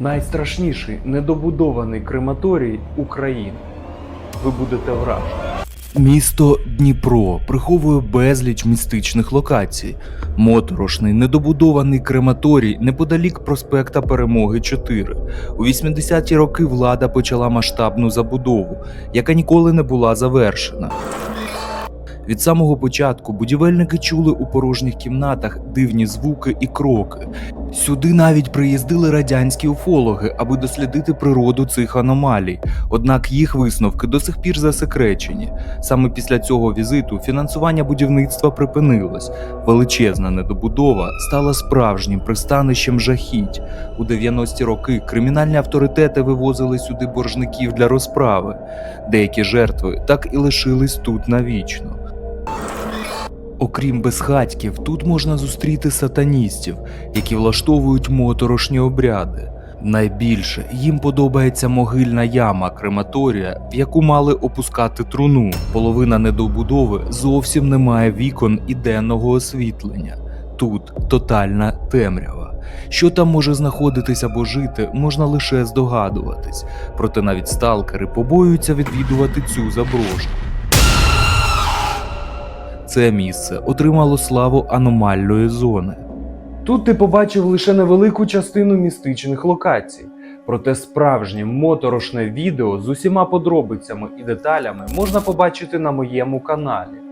Найстрашніший недобудований крематорій України. Ви будете вражені. Місто Дніпро приховує безліч містичних локацій. Моторошний недобудований крематорій неподалік проспекта Перемоги 4. У 80-ті роки влада почала масштабну забудову, яка ніколи не була завершена. Від самого початку будівельники чули у порожніх кімнатах дивні звуки і кроки. Сюди навіть приїздили радянські уфологи, аби дослідити природу цих аномалій. Однак їх висновки до сих пір засекречені. Саме після цього візиту фінансування будівництва припинилось. Величезна недобудова стала справжнім пристанищем жахіть. У 90-ті роки кримінальні авторитети вивозили сюди боржників для розправи. Деякі жертви так і лишились тут навічно. Окрім безхатьків, тут можна зустріти сатаністів, які влаштовують моторошні обряди. Найбільше їм подобається могильна яма крематорія, в яку мали опускати труну. Половина недобудови зовсім не має вікон і денного освітлення. Тут тотальна темрява. Що там може знаходитись або жити, можна лише здогадуватись. Проте навіть сталкери побоюються відвідувати цю заброшку. Це місце отримало славу аномальної зони. Тут ти побачив лише невелику частину містичних локацій. Проте справжнє моторошне відео з усіма подробицями і деталями можна побачити на моєму каналі.